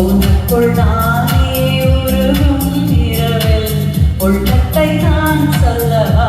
உனக்குள் நானே உருகும் இரவில் உள்ளத்தை நான் சொல்லவா?